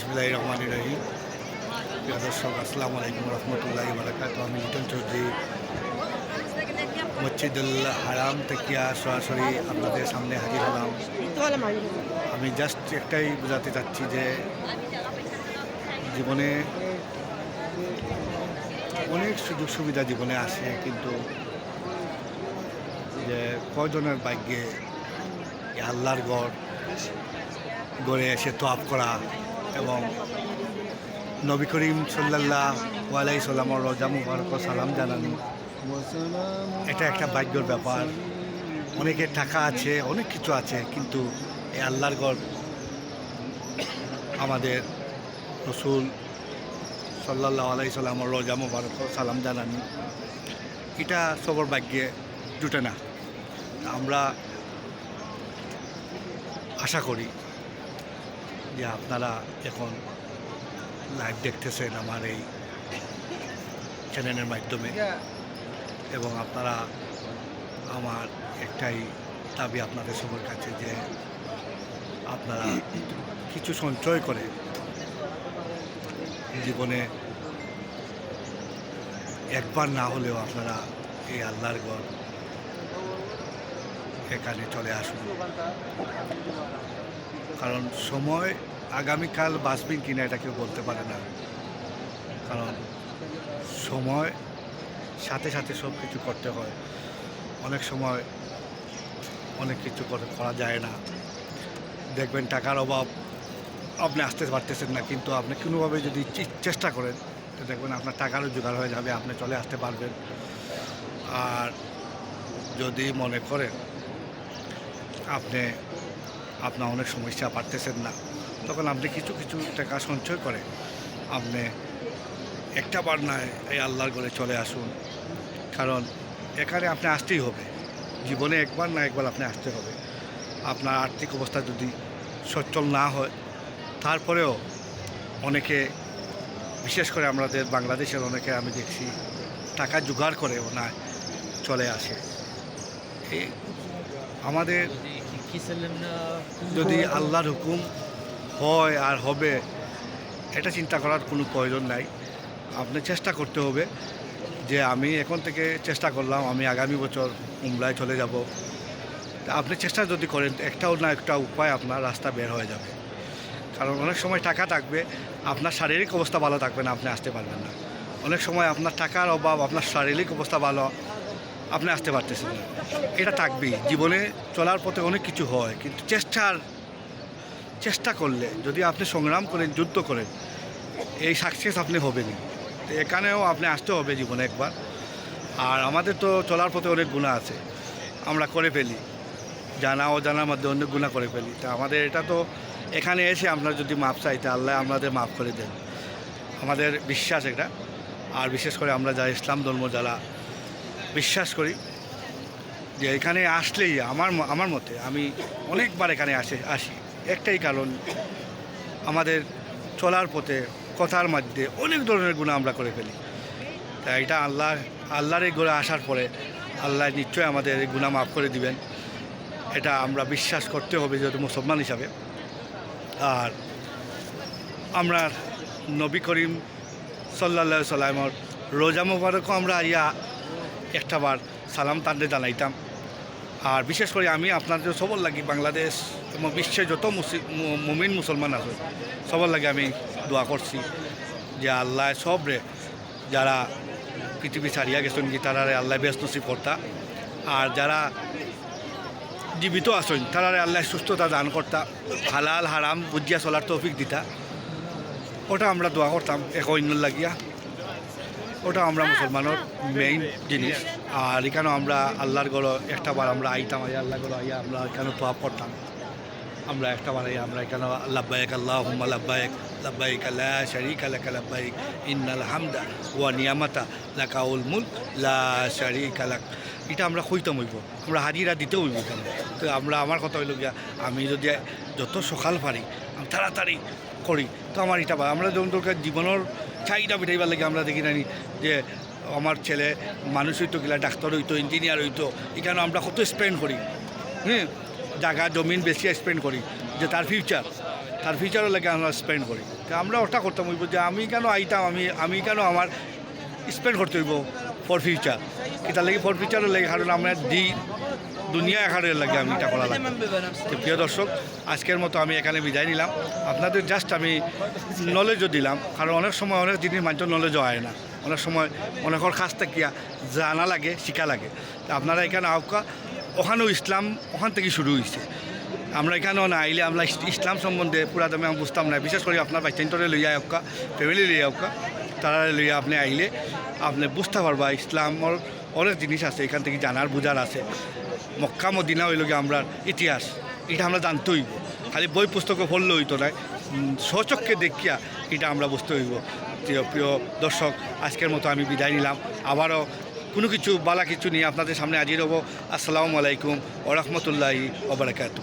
বিসমিল্লাহ রহমান রহিম। প্রিয় দর্শক, আসসালামু আলাইকুম রহমতুল্লাহ বারাকাত আমি লিটন চৌধুরী। মসজিদুল হারাম থেকে সরাসরি আপনাদের সামনে হাজির হলাম। আমি জাস্ট একটাই বোঝাতে চাচ্ছি যে, জীবনে অনেক সুযোগ সুবিধা জীবনে আসে, কিন্তু যে কয়জনের ভাগ্যে আল্লাহর গড় গড়ে এসে তোয়াপ করা এবং নবী করিম সাল্লাল্লাহ ওয়ালাই সাল্লামর রজা মুবারক সালাম জানানো। এটা একটা ভাগ্যর ব্যাপার। অনেকের টাকা আছে, অনেক কিছু আছে, কিন্তু এই আল্লাহর গড় আমাদের রসুল সাল্লাহ আলাই সাল্লামর রজা মুবারক সালাম জানানি। এটা সবর ভাগ্যে জুটে না। আমরা আশা করি যে আপনারা এখন লাইভ দেখতেছেন আমার এই চ্যানেলের মাধ্যমে। এবং আপনারা আমার একটাই দাবি আপনাদের সবার কাছে যে আপনারা কিছু সঞ্চয় করে জীবনে একবার না হলেও আপনারা এই আল্লাহর ঘর এখানে চলে আসুন। কারণ সময় আগামীকাল বাঁচবেন কিনা এটা কেউ বলতে পারে না। কারণ সময়, সাথে সাথে সব কিছু করতে হয়। অনেক সময় অনেক কিছু করে- করা যায় না। দেখবেন টাকার অভাব, আপনি আসতে পারতেছেন না, কিন্তু আপনি কোনোভাবে যদি চেষ্টা করেন, তো দেখবেন আপনার টাকারও জোগাড় হয়ে যাবে, আপনি চলে আসতে পারবেন। আর যদি মনে করেন, আপনি আপনার অনেক সমস্যা পারতেছেন না। তখন আপনি কিছু কিছু টাকা সঞ্চয় করে আপনি একটা বার নয় এই আল্লাহর ঘরে চলে আসুন। কারণ এখানে আপনি আসতেই হবে। জীবনে একবার না একবার আপনি আসতে হবে। আপনার আর্থিক অবস্থা যদি সচ্ছল না হয়, তারপরেও অনেকে, বিশেষ করে আমাদের বাংলাদেশের অনেকে আমি দেখছি, টাকা জোগাড় করে না চলে আসে। এই আমাদের যদি আল্লাহর হুকুম হয় আর হবে এটা চিন্তা করার কোনো প্রয়োজন নাই। আপনি চেষ্টা করতে হবে যে আমি এখন থেকে চেষ্টা করলাম আমি আগামী বছর উমরায় চলে যাব। তা আপনি চেষ্টা যদি করেন একটাও না একটা উপায় আপনার রাস্তা বের হয়ে যাবে। কারণ অনেক সময় টাকা থাকবে আপনার শারীরিক অবস্থা ভালো থাকবে না আপনি আসতে পারবেন না। অনেক সময় আপনার টাকার অভাব আপনার শারীরিক অবস্থা ভালো আপনি আসতে পারতেছেন। না এটা থাকবেই। জীবনে চলার পথে অনেক কিছু হয়, কিন্তু চেষ্টার, চেষ্টা করলে, যদি আপনি সংগ্রাম করেন, যুদ্ধ করেন, এই সাকসেস আপনি হবেনই। তো এখানেও আপনি আসতে হবে জীবনে একবার। আর আমাদের তো চলার পথে অনেক গুণা আছে। আমরা করে ফেলি। জানা ও জানার মধ্যে অনেক গুণা করে ফেলি। তা আমাদের এটা তো এখানে এসে আমরা যদি মাপ চাই, তা আল্লাহ আমাদের মাফ করে দেন। আমাদের বিশ্বাস এটা। আর বিশেষ করে আমরা যারা ইসলাম ধর্ম যারা বিশ্বাস করি যে এখানে আসলেই আমার আমার মতে আমি অনেকবার এখানে আসে, আসি। একটাই কারণ, আমাদের চলার পথে, কথার মধ্যে অনেক ধরনের গুণা আমরা করে ফেলি। তা এটা আল্লাহ, আল্লাহর এই গুণা আসার পরে আল্লাহ নিশ্চয়ই আমাদের এই গুণা মাফ করে দিবেন। এটা আমরা বিশ্বাস করতে হবে যেহেতু মুসলমান হিসাবে। আর আমরা নবী করিম সাল্লা সাল্লামর রোজা মুবারকও আমরা ইয়া একটাবার সালাম তান্ডে জানাইতাম। আর বিশেষ করে আমি আপনাদের সবর লাগি বাংলাদেশ এবং বিশ্বে যত মুমিন মুসলমান আছে, সবর লাগে আমি দোয়া করছি যে আল্লাহ সবরে যারা পৃথিবী ছাড়িয়া গেছেন কি তারা আল্লাহ ব্যস্ত কর্তা। আর যারা জীবিত আসেন তারা আল্লাহ সুস্থতা দান করতা, হালাল, হারাম, বুঝিয়া চলার তৌফিক দিতা। ওটা আমরা দোয়া করতাম এক অন্য লাগিয়া। ওটা আমরা মুসলমানের মেইন জিনিস। আর এখানেও আমরা আল্লাহর গড় একটা বার আমরা আইতাম আই আল্লাহ গড় আইয়া আমরা এখানে পাপ করতাম। আমরা একটা বার আইয়া আমরা এখানে লাব্বাইক আল্লাহ হুম্মা লাব্বাইক লাব্বাইক লা শারিকা লাকা লাব্বাইক ইন্নাল হামদা ওয়া নিয়ামাতা লাকাউল মুলক, লা শারিকা লাক। এটা আমরা কইতাম হইব। আমরা হাজিরা দিতে হইব এখানে। তো আমরা, আমার কথা হইল গিয়া, আমি যদি যত সকাল পারি তাড়াতাড়ি করি। তো আমার এটা আমরা যেমন দরকার জীবনের চাহিদা মিটাইবার লাগে, আমরা দেখি নানি যে আমার ছেলে মানুষ হইতো গেলা ডাক্তার হইতো ইঞ্জিনিয়ার হইতো এখানে আমরা কত স্পেন্ড করি। হ্যাঁ? জায়গা, জমিন বেশি স্পেন্ড করি, যে তার ফিউচার তার ফিউচারের লাগে আমরা স্পেন্ড করি। তো আমরা ওটা করতাম হইব যে আমি কেন আইতাম, আমি আমি কেন আমার স্পেন্ড করতে হইব ফর ফিউচার এটার লাগে ফর ফিউচারের লাগে কারণ আমরা দি দুনিয়া এখানের লাগে আমি এটা করা লাগে প্রিয় দর্শক, আজকের মতো আমি এখানে বিদায় নিলাম। আপনাদের জাস্ট আমি নলেজও দিলাম, কারণ অনেক সময় অনেক জিনিস মানুষের নলেজও হয় না। অনেক সময় অনেকের কাছ থেকে জানা লাগে, শিখা লাগে। আপনারা এখানে আউকা ওখানেও ইসলাম, ওখান থেকে শুরু হয়েছে আমরা এখানেও না আইলে আমরা ইস- ইসলাম সম্বন্ধে পুরা দামে আমি বুঝতাম না। বিশেষ করে আপনার বাচ্চান্তরে লইয়া আউকা ফ্যামিলি লইয়া আউকা তারা লইয়া আপনি আইলে আপনি বুঝতে পারবা ইসলামর অনেক জিনিস আছে এখান থেকে জানার বুঝার আছে। মক্কা মদিনা হইল গিয়ে আমরা ইতিহাস। এটা আমরা জানতে হইব খালি বই পুস্তকে পড়লে হইতো না উম, স্বচক্ষে দেখিয়া এটা আমরা বুঝতে হইব। প্রিয় প্রিয় দর্শক আজকের মতো আমি বিদায় নিলাম। আবারও কোনো কিছু বালা কিছু নিয়ে আপনাদের সামনে হাজির হব। আসসালামু আলাইকুম ওরহমতুল্লাহি ওবরাকাতু